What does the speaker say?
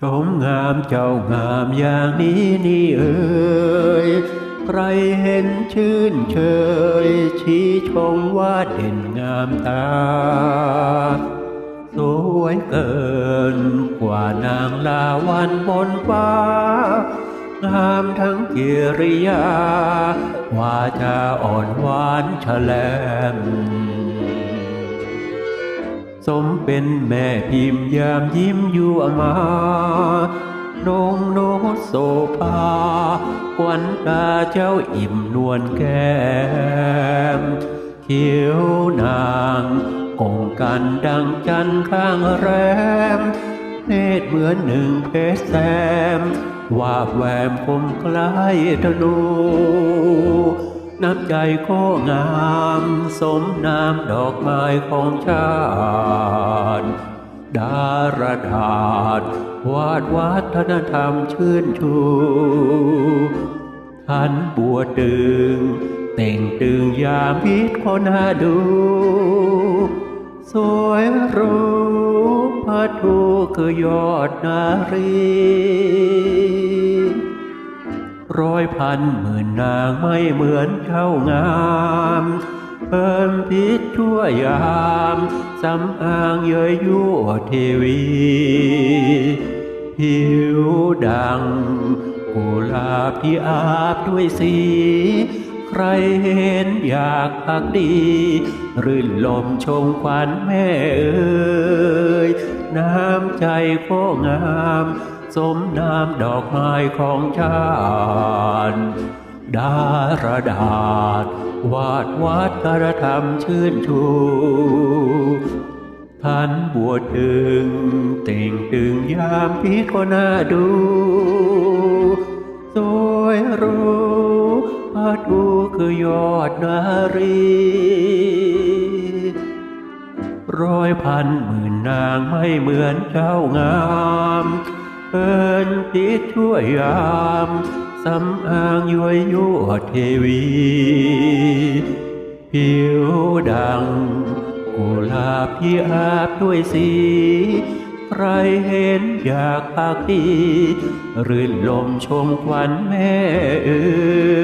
ชมงามเจ้างามอย่างนี้นี่เอ่ยใครเห็นชื่นเชย ชี้ชมว่าเด่นงามตา สวยเกินกว่านางลาวันบนฟ้า งามทั้งกิริยา ว่าจะอ่อนหวานแฉลม สมเป็นแม่พิมพ์ยามยิ้มยั่วมานงโนโสภาควันตาเจ้าอิ่มนวลแก้มเขียวนางคงกันดังจันข้างแรมเนตรเหมือนหนึ่งเพชรแซมวาบแวมคมคล้ายธนู น้ำใจก็งาม สมนามดอกไม้ของชาติ ดารดาษวาดวัฒนธรรมชื่นชูท่านบัวตึง เต่งตึงยามพิษคนหาดู สวยรูพัทูคือยอดนารี ร้อยพันหมื่นนางไม่เหมือนเจ้างามเพิ่มพิษชั่วยามสำอางเย้ยยั่วเทวี ผิวดังกุหลาบที่อาบด้วยสี ใครเห็นอยากพักดี รื่นลมชมควันแม่เอ๋ยน้ำใจก็งาม สมนามดอกไม้ของชาติดารดาษวาดวัดกระทำชื่นชู ท่านบวชตึงเต่งตึงยามพิษก็น่าดู สวยรู้พัดูคือยอดนารี ร้อยพันหมื่นนางไม่เหมือนเจ้างาม เปินพิษช่วยยามสำอางย้วยยั่วเทวี ผิวดังกุลาบที่อาบด้วยสี ใครเห็นอยากพักดีรื่นลมชมควันแม่เอ๋ย